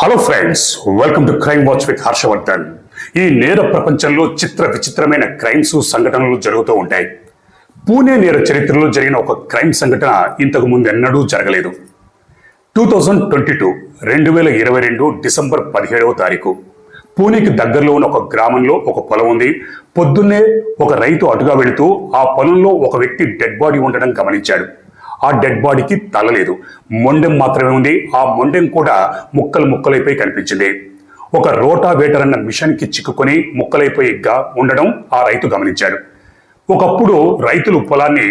Hello friends welcome to crime watch with Harshavardhan ఈ నేర ప్రపంచంలో చిత్ర విచిత్రమైన క్రైమ్స్ సంఘటనలు జరుగుతూ ఉంటాయి. పూణే నేర చరిత్రలో జరిగిన ఒక క్రైమ్ సంఘటన ఇంతకు ముందు ఎన్నడూ జరగలేదు. టూ థౌజండ్ ట్వంటీ టూ రెండు వేల ఇరవై రెండు డిసెంబర్ పదిహేడవ తారీఖు. పూణేకి దగ్గరలో ఉన్న ఒక గ్రామంలో ఒక పొలం ఉంది. పొద్దున్నే ఒక రైతు అటుగా వెళుతూ ఆ పొలంలో ఒక వ్యక్తి డెడ్ బాడీ ఉండడం గమనించాడు. ఆ డెడ్ బాడీకి తల లేదు మొండెం మాత్రమే ఉంది. ఆ మొండెం కూడా ముక్కలు ముక్కలైపోయి కనిపించింది. ఒక రోటా వేటర్ అన్న మిషన్కి చిక్కుకొని ముక్కలైపోయి ఉండడం ఆ రైతు గమనించాడు. ఒకప్పుడు రైతులు పొలాన్ని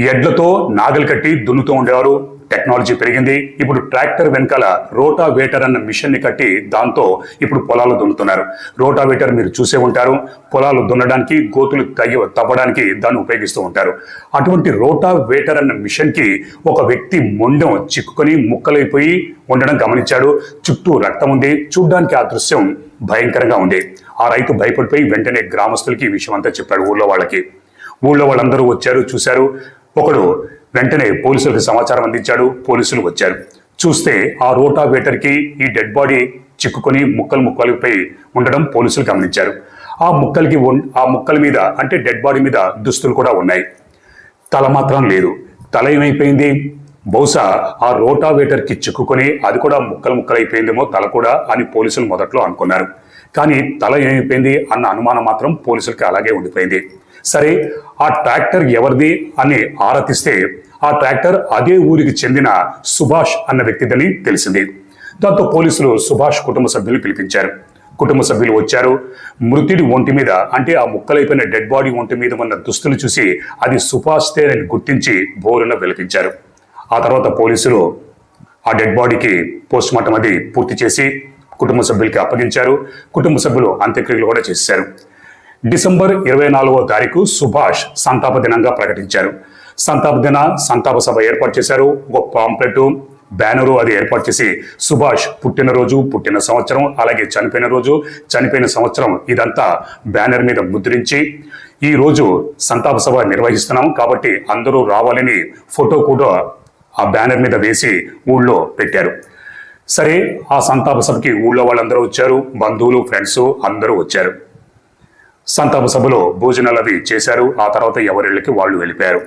ఎడ్లతో నాగలి కట్టి దున్నుతూ ఉండేవారు. టెక్నాలజీ పెరిగింది. ఇప్పుడు ట్రాక్టర్ వెనకాల రోటావేటర్ అన్న మిషన్ని కట్టి దాంతో ఇప్పుడు పొలాలు దున్నుతున్నారు. రోటావేటర్ మీరు చూసే ఉంటారు. పొలాలు దున్నడానికి గోతులు తగ్గి తవ్వడానికి దాన్ని ఉపయోగిస్తూ ఉంటారు. అటువంటి రోటావేటర్ అన్న మిషన్కి ఒక వ్యక్తి మొండం చిక్కుకొని ముక్కలైపోయి ఉండడం గమనించాడు. చుట్టూ రక్తం ఉంది. చూడ్డానికి ఆ దృశ్యం భయంకరంగా ఉంది. ఆ రైతు భయపడిపోయి వెంటనే గ్రామస్తులకి ఈ విషయం అంతా చెప్పాడు ఊళ్ళో వాళ్ళకి. ఊళ్ళో వాళ్ళందరూ వచ్చారు చూశారు. ఒకడు వెంటనే పోలీసులకు సమాచారం అందించాడు. పోలీసులు వచ్చారు. చూస్తే ఆ రోటా ఈ డెడ్ బాడీ చిక్కుకొని ముక్కలు ముక్కలపై ఉండడం పోలీసులు గమనించారు. ఆ ముక్కలకి ఆ ముక్కల మీద అంటే డెడ్ బాడీ మీద దుస్తులు కూడా ఉన్నాయి. తల మాత్రం లేదు. తల ఏమైపోయింది? బహుశా ఆ రోటావేటర్కి చిక్కుకొని అది కూడా ముక్కలు ముక్కలు అయిపోయిందేమో తల కూడా అని పోలీసులు మొదట్లో అనుకున్నారు. కానీ తల ఏమైపోయింది అన్న అనుమానం మాత్రం పోలీసులకి అలాగే ఉండిపోయింది. సరే ఆ ట్రాక్టర్ ఎవరిది అని ఆరాధిస్తే ఆ ట్రాక్టర్ అదే ఊరికి చెందిన సుభాష్ అన్న వ్యక్తిదని తెలిసింది. దాంతో పోలీసులు సుభాష్ కుటుంబ సభ్యులు పిలిపించారు. కుటుంబ సభ్యులు వచ్చారు. మృతుడి ఒంటి మీద అంటే ఆ ముక్కలైపోయిన డెడ్ బాడీ ఒంటి మీద ఉన్న దుస్తులు చూసి అది సుభాష్ అని గుర్తించి బోరున వెలిపించారు. ఆ తర్వాత పోలీసులు ఆ డెడ్ బాడీకి పోస్ట్ మార్టం అది పూర్తి చేసి కుటుంబ సభ్యులకి అప్పగించారు. కుటుంబ సభ్యులు అంత్యక్రియలు కూడా చేశారు. డిసెంబర్ ఇరవై నాలుగవ తారీఖు సుభాష్ సంతాప దినంగా ప్రకటించారు. సంతాప దిన సంతాప సభ ఏర్పాటు చేశారు. ఒక పాంప్లెట్ బ్యానరు అది ఏర్పాటు చేసి సుభాష్ పుట్టినరోజు పుట్టిన సంవత్సరం అలాగే చనిపోయిన రోజు చనిపోయిన సంవత్సరం ఇదంతా బ్యానర్ మీద ముద్రించి ఈ రోజు సంతాప సభ నిర్వహిస్తున్నాం కాబట్టి అందరూ రావాలని ఫోటో కూడా ఆ బ్యానర్ మీద వేసి ఊళ్ళో పెట్టారు. సరే ఆ సంతాప సభకి ఊళ్ళో వాళ్ళందరూ వచ్చారు. బంధువులు ఫ్రెండ్స్ అందరూ వచ్చారు. సంతాప సభలో భోజనాలు అవి చేశారు. ఆ తర్వాత ఎవరిళ్ళకి వాళ్ళు వెళ్ళిపోయారు.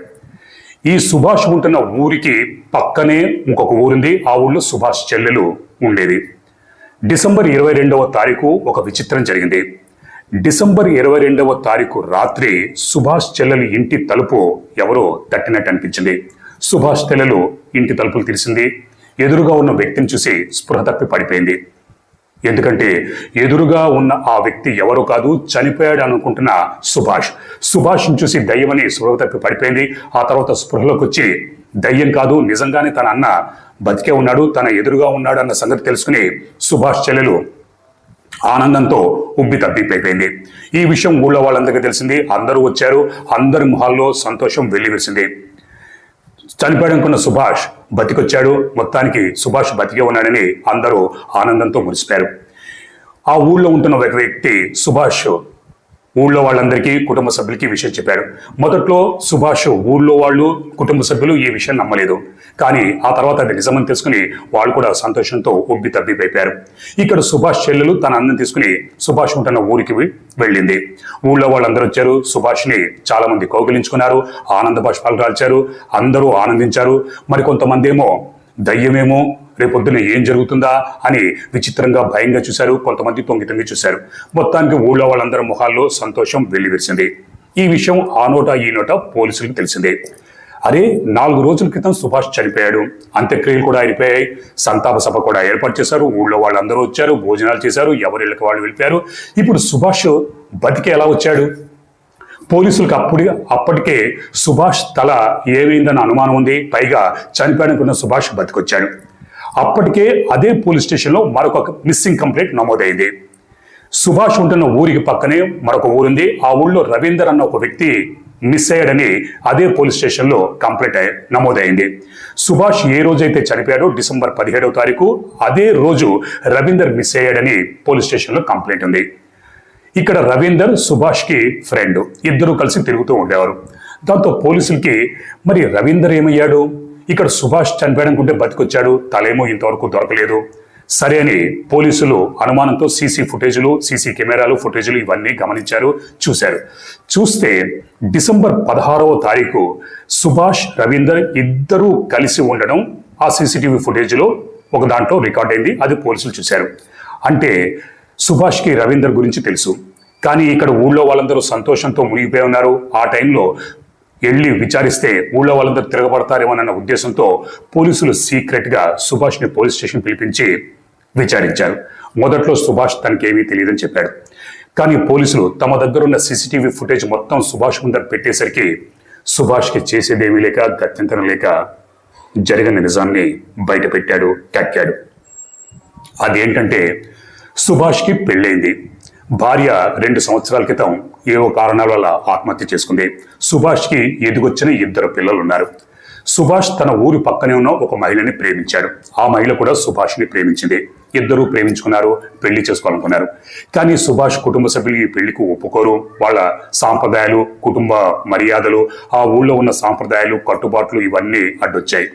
ఈ సుభాష్ ఉంటున్న ఊరికి పక్కనే ఇంకొక ఊరుంది. ఆ ఊళ్ళో సుభాష్ చెల్లెలు ఉండేది. డిసెంబర్ ఇరవై రెండవ తారీఖు ఒక విచిత్రం జరిగింది. డిసెంబర్ ఇరవై రెండవ తారీఖు రాత్రి సుభాష్ చెల్లెలు ఇంటి తలుపు ఎవరో తట్టినట్టు అనిపించింది. సుభాష్ చెల్లెలు ఇంటి తలుపులు తెరిచింది ఎదురుగా ఉన్న వ్యక్తిని చూసి స్పృహ తప్పి పడిపోయింది. ఎందుకంటే ఎదురుగా ఉన్న ఆ వ్యక్తి ఎవరు కాదు చనిపోయాడు అనుకుంటున్న సుభాష్. సుభాష్ను చూసి దయ్యమని స్పృహ తప్పి పడిపోయింది. ఆ తర్వాత స్పృహలోకి వచ్చి దయ్యం కాదు నిజంగానే తన అన్న బతికే ఉన్నాడు తన ఎదురుగా ఉన్నాడు అన్న సంగతి తెలుసుకుని సుభాష్ చెల్లెలు ఆనందంతో ఉబ్బి తప్పిపోయింది ఈ విషయం ఊళ్ళో వాళ్ళందరికీ తెలిసింది. అందరూ వచ్చారు. అందరి మొహాల్లో సంతోషం వెల్లివేసింది చనిపోయాడనుకున్న సుభాష్ బతికొచ్చాడు. మొత్తానికి సుభాష్ బతికే ఉన్నాడని అందరూ ఆనందంతో మురిసిపోయారు. ఆ ఊళ్ళో ఉంటున్న ఒక వ్యక్తి సుభాష్ ఊళ్ళో వాళ్ళందరికీ కుటుంబ సభ్యులకి విషయం చెప్పాడు. మొదట్లో సుభాష్ ఊళ్ళో వాళ్ళు కుటుంబ సభ్యులు ఈ విషయం నమ్మలేదు. కానీ ఆ తర్వాత అది నిజమని తెలుసుకుని వాళ్ళు కూడా సంతోషంతో ఉబ్బి తబ్బిపోయారు ఇక్కడ సుభాష్ చెల్లెలు తన అన్నం తీసుకుని సుభాష్ ఉంటున్న ఊరికి వెళ్ళింది. ఊళ్ళో వాళ్ళందరూ వచ్చారు. సుభాష్ని చాలా మంది కౌగిలించుకున్నారు. ఆనంద బాష్పాలు రాల్చారు అందరూ ఆనందించారు. మరి కొంతమంది ఏమో దయ్యమేమో రేపొద్దున ఏం జరుగుతుందా అని విచిత్రంగా భయంగా చూశారు. కొంతమంది తొంగి తొంగి చూశారు. మొత్తానికి ఊళ్ళో వాళ్ళందరి మొహాల్లో సంతోషం వెల్లివిరిసింది. ఈ విషయం ఆ నోట ఈ నోట పోలీసులకు తెలిసిందే. అరే నాలుగు రోజుల క్రితం సుభాష్ చనిపోయాడు. అంత్యక్రియలు కూడా అయిపోయాయి సంతాప సభ కూడా ఏర్పాటు చేశారు. ఊళ్ళో వాళ్ళందరూ వచ్చారు. భోజనాలు చేశారు. ఎవరిళ్ళకి వాళ్ళు వెళ్ళిపోయారు. ఇప్పుడు సుభాష్ బతికి ఎలా వచ్చాడు? పోలీసులకు అప్పుడు అప్పటికే సుభాష్ తల ఏమైందన్న అనుమానం ఉంది. పైగా చనిపోయాడనుకున్న సుభాష్ బతికొచ్చాడు. అప్పటికే అదే పోలీస్ స్టేషన్లో మరొక మిస్సింగ్ కంప్లైంట్ నమోదైంది. సుభాష్ ఉంటున్న ఊరికి పక్కనే మరొక ఊరుంది. ఆ ఊళ్ళో రవీందర్ అన్న ఒక వ్యక్తి మిస్ అయ్యాడని అదే పోలీస్ స్టేషన్లో కంప్లైంట్ అయ్యి- నమోదైంది. సుభాష్ ఏ రోజైతే చనిపోయాడో డిసెంబర్ పదిహేడవ తారీఖు అదే రోజు రవీందర్ మిస్ అయ్యాడని పోలీస్ స్టేషన్లో కంప్లైంట్ ఉంది. ఇక్కడ రవీందర్ సుభాష్కి ఫ్రెండ్. ఇద్దరు కలిసి తిరుగుతూ ఉండేవారు. దాంతో పోలీసులకి మరి రవీందర్ ఏమయ్యాడు? ఇక్కడ సుభాష్ చనిపోయాడనుకుంటే బతికొచ్చాడు. తలేమో ఇంతవరకు దొరకలేదు. సరే అని పోలీసులు అనుమానంతో సీసీ ఫుటేజీలు సీసీ కెమెరాలు ఫుటేజీలు ఇవన్నీ గమనించారు చూశారు. చూస్తే డిసెంబర్ పదహారవ తారీఖు సుభాష్ రవీందర్ ఇద్దరూ కలిసి ఉండడం ఆ సీసీటీవీ ఫుటేజ్లో ఒక దాంట్లో రికార్డ్ అయింది. అది పోలీసులు చూశారు. అంటే సుభాష్కి రవీందర్ గురించి తెలుసు. కానీ ఇక్కడ ఊళ్ళో వాళ్ళందరూ సంతోషంతో మునిగిపోయి ఉన్నారు. ఆ టైంలో వెళ్ళి విచారిస్తే ఊళ్ళో వాళ్ళందరూ తిరగబడతారేమోనన్న ఉద్దేశంతో పోలీసులు సీక్రెట్గా పోలీస్ స్టేషన్ పిలిపించి విచారించారు. మొదట్లో సుభాష్ తనకేమీ తెలియదని చెప్పాడు. కానీ పోలీసులు తమ దగ్గరున్న సీసీటీవీ ఫుటేజ్ మొత్తం సుభాష్ ముందర పెట్టేసరికి సుభాష్కి చేసేదేమీ లేక గత్యంతరం లేక జరిగిన నిజాన్ని బయట పెట్టాడు కక్కాడు అదేంటంటే సుభాష్కి పెళ్ళైంది భార్య రెండు సంవత్సరాల క్రితం ఏవో కారణాల వల్ల ఆత్మహత్య చేసుకుంది. సుభాష్కి ఎదిగొచ్చిన ఇద్దరు పిల్లలు ఉన్నారు సుభాష్ తన ఊరి పక్కనే ఉన్న ఒక మహిళని ప్రేమించాడు. ఆ మహిళ కూడా సుభాష్ని ప్రేమించింది. ఇద్దరూ ప్రేమించుకున్నారు పెళ్ళి చేసుకోవాలనుకున్నారు. కానీ సుభాష్ కుటుంబ సభ్యులు ఈ పెళ్ళికి ఒప్పుకోరు. వాళ్ళ సాంప్రదాయాలు కుటుంబ మర్యాదలు ఆ ఊళ్ళో ఉన్న సాంప్రదాయాలు కట్టుబాట్లు ఇవన్నీ అడ్డొచ్చాయి.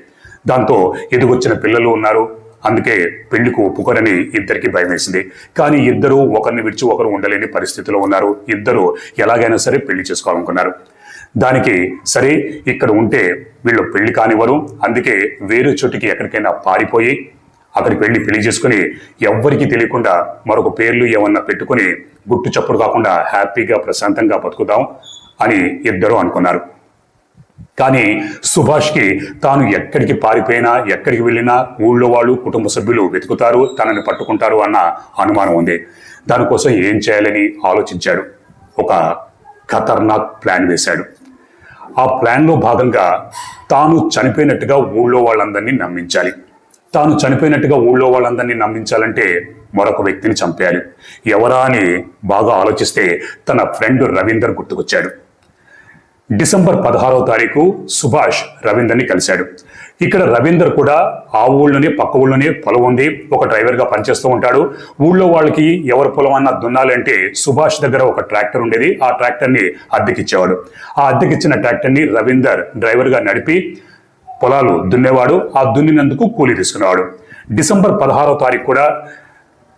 దాంతో ఎదుగొచ్చిన పిల్లలు ఉన్నారు. అందుకే పెళ్ళికి ఒప్పుకోరని ఇద్దరికి భయం వేసింది కానీ ఇద్దరు ఒకరిని విడిచి ఒకరు ఉండలేని పరిస్థితిలో ఉన్నారు. ఇద్దరు ఎలాగైనా సరే పెళ్ళి చేసుకోవాలనుకున్నారు. దానికి సరే ఇక్కడ ఉంటే వీళ్ళు పెళ్ళి కానివ్వరు. అందుకే వేరే చోటికి ఎక్కడికైనా పారిపోయి అక్కడికి వెళ్ళి పెళ్ళి చేసుకుని ఎవ్వరికీ తెలియకుండా మరొక పేర్లు ఏమన్నా పెట్టుకుని గుట్టు చప్పుడు కాకుండా హ్యాపీగా ప్రశాంతంగా బతుకుదాం అని ఇద్దరు అనుకున్నారు. కానీ సుభాష్కి తాను ఎక్కడికి పారిపోయినా ఎక్కడికి వెళ్ళినా ఊళ్ళో వాళ్ళు కుటుంబ సభ్యులు వెతుకుతారు తనని పట్టుకుంటారు అన్న అనుమానం ఉంది. దానికోసం ఏం చేయాలని ఆలోచించాడు. ఒక ఖతర్నాక్ ప్లాన్ వేశాడు. ఆ ప్లాన్లో భాగంగా తాను చనిపోయినట్టుగా ఊళ్ళో వాళ్ళందరినీ నమ్మించాలి. తాను చనిపోయినట్టుగా ఊళ్ళో వాళ్ళందరినీ నమ్మించాలంటే మరొక వ్యక్తిని చంపేయాలి. ఎవరా అని బాగా ఆలోచిస్తే తన ఫ్రెండ్ రవీందర్ గుర్తుకొచ్చాడు. డిసెంబర్ పదహారవ తారీఖు సుభాష్ రవీందర్ని కలిశాడు. ఇక్కడ రవీందర్ కూడా ఆ ఊళ్ళోనే పక్క ఊళ్ళోనే పొలం ఉంది. ఒక డ్రైవర్గా పనిచేస్తూ ఉంటాడు. ఊళ్ళో వాళ్ళకి ఎవరి పొలం అన్న దున్నాలంటే సుభాష్ దగ్గర ఒక ట్రాక్టర్ ఉండేది. ఆ ట్రాక్టర్ని అద్దెకిచ్చేవాడు. ఆ అద్దెకిచ్చిన ట్రాక్టర్ని రవీందర్ డ్రైవర్గా నడిపి పొలాలు దున్నేవాడు. ఆ దున్నినందుకు కూలీ తీసుకునేవాడు. డిసెంబర్ పదహారవ తారీఖు కూడా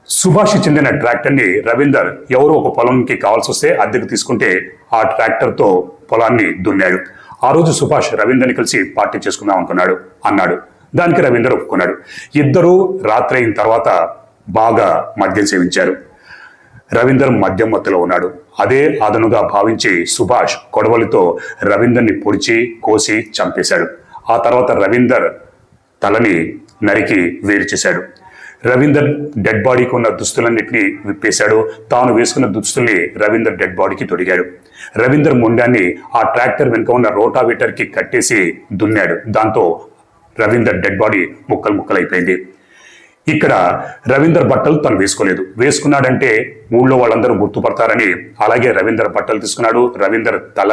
సుభాష్ చెందిన ట్రాక్టర్ని రవీందర్ ఎవరో ఒక పొలంకి కావాల్సి వస్తే అద్దెకు తీసుకుంటే ఆ ట్రాక్టర్తో పొలాన్ని దున్నాడు. ఆ రోజు సుభాష్ రవీందర్ని కలిసి పార్టీ చేసుకుందాం అనుకున్నాడు అన్నాడు. దానికి రవీందర్ ఒప్పుకున్నాడు. ఇద్దరూ రాత్రి అయిన తర్వాత బాగా మద్యం సేవించారు. రవీందర్ మద్యం మత్తులో ఉన్నాడు. అదే అదనుగా భావించి సుభాష్ కొడవలితో రవీందర్ని పొడిచి కోసి చంపేశాడు. ఆ తర్వాత రవీందర్ తలని నరికి వేరు చేశాడు. రవీందర్ డెడ్ బాడీకి ఉన్న దుస్తులన్నింటినీ విప్పేశాడు. తాను వేసుకున్న దుస్తుల్ని రవీందర్ డెడ్ బాడీకి తొడిగాడు. రవీందర్ మొండాన్ని ఆ ట్రాక్టర్ వెనుక ఉన్న రోటావేటర్కి కట్టేసి దున్నాడు. దాంతో రవీందర్ డెడ్ బాడీ ముక్కలు ముక్కలైపోయింది. ఇక్కడ రవీందర్ బట్టలు తను వేసుకోలేదు. వేసుకున్నాడంటే ఊళ్ళో వాళ్ళందరూ గుర్తుపడతారని అలాగే రవీందర్ బట్టలు తీసుకున్నాడు. రవీందర్ తల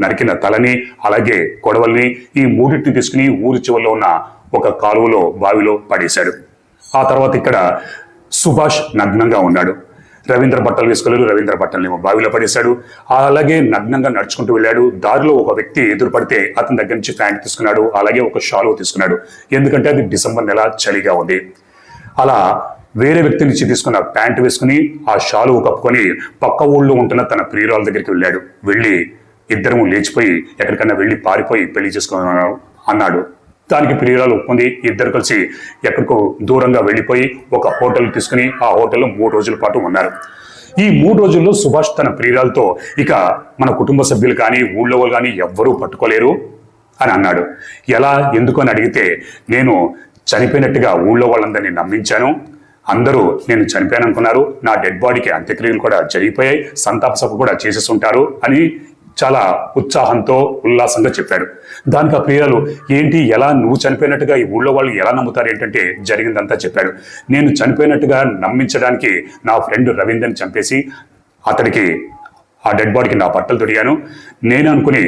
నరికిన తలని అలాగే కొడవల్ని ఈ మూడింటిని తీసుకుని ఊరి చివరిలో ఉన్న ఒక కాలువలో బావిలో పడేశాడు. ఆ తర్వాత ఇక్కడ సుభాష్ నగ్నంగా ఉన్నాడు. రవీంద్ర బట్టలు వేసుకోలేదు రవీంద్ర బట్టలు బావిలో పడేశాడు. అలాగే నగ్నంగా నడుచుకుంటూ వెళ్ళాడు. దారిలో ఒక వ్యక్తి ఎదురుపడితే అతని దగ్గర నుంచి ప్యాంట్ తీసుకున్నాడు. అలాగే ఒక షాలువ తీసుకున్నాడు. ఎందుకంటే అది డిసెంబర్ నెల చలిగా ఉంది. అలా వేరే వ్యక్తి నుంచి తీసుకున్న ప్యాంట్ వేసుకుని ఆ షాలు కప్పుకొని పక్క ఊళ్ళో ఉంటున్న తన ప్రియురాల దగ్గరికి వెళ్ళాడు. వెళ్ళి ఇద్దరము లేచిపోయి ఎక్కడికన్నా వెళ్ళి పారిపోయి పెళ్ళి చేసుకున్నాడు అన్నాడు. దానికి ప్రియురాలు ఒప్పుంది ఇద్దరు కలిసి ఎక్కడికో దూరంగా వెళ్ళిపోయి ఒక హోటల్ తీసుకుని ఆ హోటల్లో మూడు రోజుల పాటు ఉన్నారు. ఈ మూడు రోజుల్లో సుభాష్ తన ప్రియురాలతో ఇక మన కుటుంబ సభ్యులు కానీ ఊళ్ళో వాళ్ళు కానీ ఎవ్వరూ పట్టుకోలేరు అని అన్నాడు. ఎలా ఎందుకు అని అడిగితే నేను చనిపోయినట్టుగా ఊళ్ళో వాళ్ళందరినీ నమ్మించాను. అందరూ నేను చనిపోయాను అనుకున్నారు నా డెడ్ బాడీకి అంత్యక్రియలు కూడా జరిగిపోయాయి. సంతాప సభ కూడా చేసేసి ఉంటారు అని చాలా ఉత్సాహంతో ఉల్లాసంగా చెప్పాడు. దానికి ఆ ప్రియులు ఏంటి ఎలా నువ్వు చనిపోయినట్టుగా ఈ ఊళ్ళో వాళ్ళు ఎలా నమ్ముతారు? ఏంటంటే జరిగిందంతా చెప్పాడు. నేను చనిపోయినట్టుగా నమ్మించడానికి నా ఫ్రెండ్ రవీందర్ని చంపేసి అతడికి ఆ డెడ్ బాడీకి నా బట్టలు తొడిగాను. నేను అనుకుని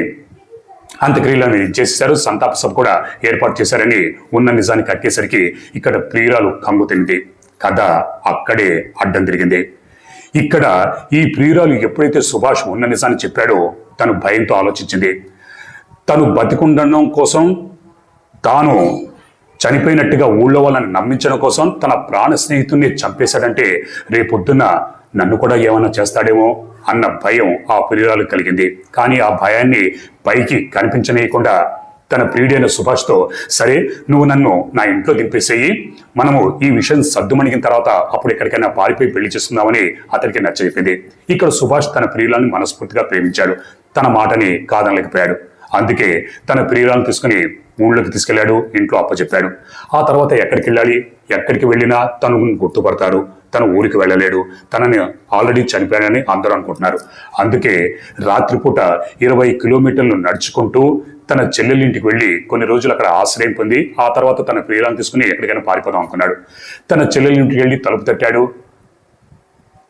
అంత్యక్రియలను చేసేశారు సంతాప సభ కూడా ఏర్పాటు చేశారని ఉన్న నిజాన్ని కట్టేసరికి ఇక్కడ ప్రియురాలు కంగు తింది. కథ అక్కడే అడ్డం తిరిగింది. ఇక్కడ ఈ ప్రియురాలు ఎప్పుడైతే సుభాష్ ఉన్న నిజాన్ని చెప్పాడో తను భయంతో ఆలోచించింది. తను బతికుండడం కోసం తాను చనిపోయినట్టుగా ఊళ్ళో వాళ్ళని నమ్మించడం కోసం తన ప్రాణ స్నేహితుడిని చంపేశాడంటే రేపొద్దున్న నన్ను కూడా ఏమైనా చేస్తాడేమో అన్న భయం ఆ ప్రియురాలు కలిగింది. కానీ ఆ భయాన్ని పైకి కనిపించనీయకుండా తన ప్రియుడైన సుభాష్తో సరే నువ్వు నన్ను నా ఇంట్లో దింపేసేయి. మనము ఈ విషయం సద్దుమణిగిన తర్వాత అప్పుడు ఎక్కడికైనా పారిపోయి పెళ్ళి చేసుకుందామని అతనికి నచ్చజెప్పింది ఇక్కడ సుభాష్ తన ప్రియులను మనస్ఫూర్తిగా ప్రేమించాడు. తన మాటని కాదనలేకపోయాడు. అందుకే తన ప్రియులను తీసుకుని ఊళ్ళోకి తీసుకెళ్ళాడు ఇంట్లో అప్పచెప్పాడు. ఆ తర్వాత ఎక్కడికి వెళ్ళాలి ఎక్కడికి వెళ్ళినా తను గుర్తుపడతారు తన ఊరికి వెళ్ళలేడు. తనని ఆల్రెడీ చనిపోయాడని అందరూ అనుకుంటున్నారు. అందుకే రాత్రిపూట ఇరవై కిలోమీటర్లు నడుచుకుంటూ తన చెల్లెలింటికి వెళ్ళి కొన్ని రోజులు అక్కడ ఆశ్రయం పొంది ఆ తర్వాత తన ప్రియులను తీసుకుని ఎక్కడికైనా పారిపోదాం అనుకున్నాడు. తన చెల్లెలింటికి వెళ్ళి తలుపు తట్టాడు.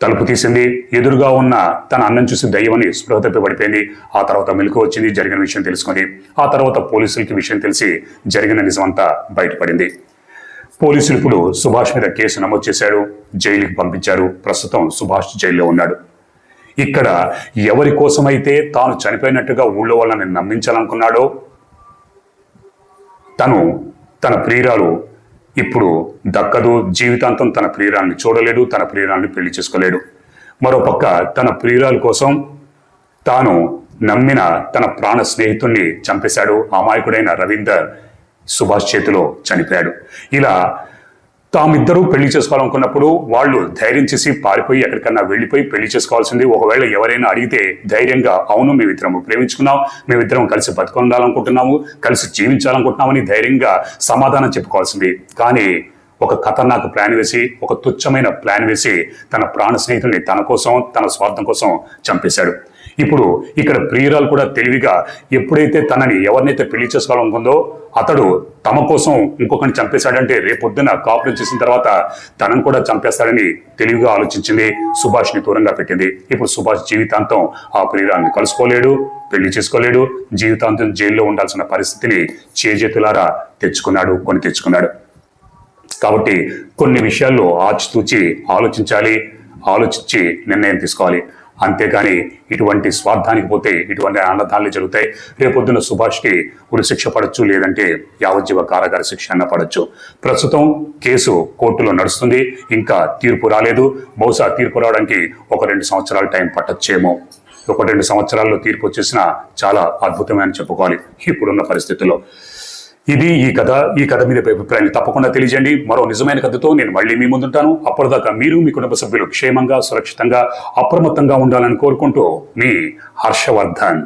తలుపు తీసింది. ఎదురుగా ఉన్న తన అన్నం చూసి దయ్యమని స్పృహ తప్పి పడిపోయింది. ఆ తర్వాత మెలకు వచ్చింది జరిగిన విషయం తెలుసుకుంది ఆ తర్వాత పోలీసులకి విషయం తెలిసి జరిగిన నిజమంతా బయటపడింది. పోలీసులు ఇప్పుడు సుభాష్ మీద కేసు నమోదు చేశాడు. జైలుకి పంపించారు. ప్రస్తుతం సుభాష్ జైల్లో ఉన్నాడు. ఇక్కడ ఎవరి కోసమైతే తాను చనిపోయినట్టుగా ఊళ్ళో వాళ్ళని నమ్మించాలనుకున్నాడో తను తన ప్రియురాలు ఇప్పుడు దక్కదు జీవితాంతం తన ప్రియురాల్ని చూడలేడు తన ప్రియురాల్ని పెళ్ళి చేసుకోలేడు. మరోపక్క తన ప్రియురాల కోసం తాను నమ్మిన తన ప్రాణ స్నేహితుణ్ణి చంపేశాడు. అమాయకుడైన రవీందర్ సుభాష్ చేతిలో చనిపోయాడు. ఇలా తామిద్దరూ పెళ్ళి చేసుకోవాలనుకున్నప్పుడు వాళ్ళు ధైర్యం చేసి పారిపోయి ఎక్కడికన్నా వెళ్ళిపోయి పెళ్ళి చేసుకోవాల్సింది. ఒకవేళ ఎవరైనా అడిగితే ధైర్యంగా అవును మేమిద్దరం ప్రేమించుకున్నాం మేమిద్దరం కలిసి బతుకుండాలనుకుంటున్నాము కలిసి జీవించాలనుకుంటున్నామని ధైర్యంగా సమాధానం చెప్పుకోవాల్సింది. కానీ ఒక ఖతర్నాక్ ప్లాన్ వేసి ఒక తుచ్చమైన ప్లాన్ వేసి తన ప్రాణ స్నేహితుల్ని తన కోసం తన స్వార్థం కోసం చంపేశాడు. ఇప్పుడు ఇక్కడ ప్రియురాలు కూడా తెలివిగా ఎప్పుడైతే తనని ఎవరినైతే పెళ్ళి చేసుకోవాలనుకుందో అతడు తమ కోసం ఇంకొకరిని చంపేశాడంటే రేపొద్దున కాపురం చేసిన తర్వాత తనను కూడా చంపేస్తాడని తెలివిగా ఆలోచించింది సుభాష్ని దూరంగా పెట్టింది. ఇప్పుడు సుభాష్ జీవితాంతం ఆ ప్రియురాల్ని కలుసుకోలేడు పెళ్ళి చేసుకోలేడు జీవితాంతం జైల్లో ఉండాల్సిన పరిస్థితిని చేజేతులారా తెచ్చుకున్నాడు కొని తెచ్చుకున్నాడు. కాబట్టి కొన్ని విషయాల్లో ఆచితూచి ఆలోచించాలి ఆలోచించి నిర్ణయం తీసుకోవాలి. అంతేగాని ఇటువంటి స్వార్థానికి పోతే ఇటువంటి అనర్థాలు జరుగుతాయి. రేపొద్దున సుభాష్కి ఉరిశిక్ష పడచ్చు లేదంటే యావజ్జీవ కారాగార శిక్ష అన్న పడచ్చు. ప్రస్తుతం కేసు కోర్టులో నడుస్తుంది ఇంకా తీర్పు రాలేదు. బహుశా తీర్పు రావడానికి ఒక రెండు సంవత్సరాల టైం పట్టచ్చేమో. ఒక రెండు సంవత్సరాల్లో తీర్పు వచ్చేసిన చాలా అద్భుతమైన చెప్పుకోవాలి. ఇప్పుడున్న పరిస్థితుల్లో. ఇది ఈ కథ ఈ కథ మీద అభిప్రాయాన్ని తప్పకుండా తెలియజేయండి. మరో నిజమైన కథతో నేను మళ్ళీ మీ ముందుంటాను. అప్పటిదాకా మీరు మీ కుటుంబ సభ్యులు క్షేమంగా సురక్షితంగా అప్రమత్తంగా ఉండాలని కోరుకుంటూ మీ హర్షవర్ధన్.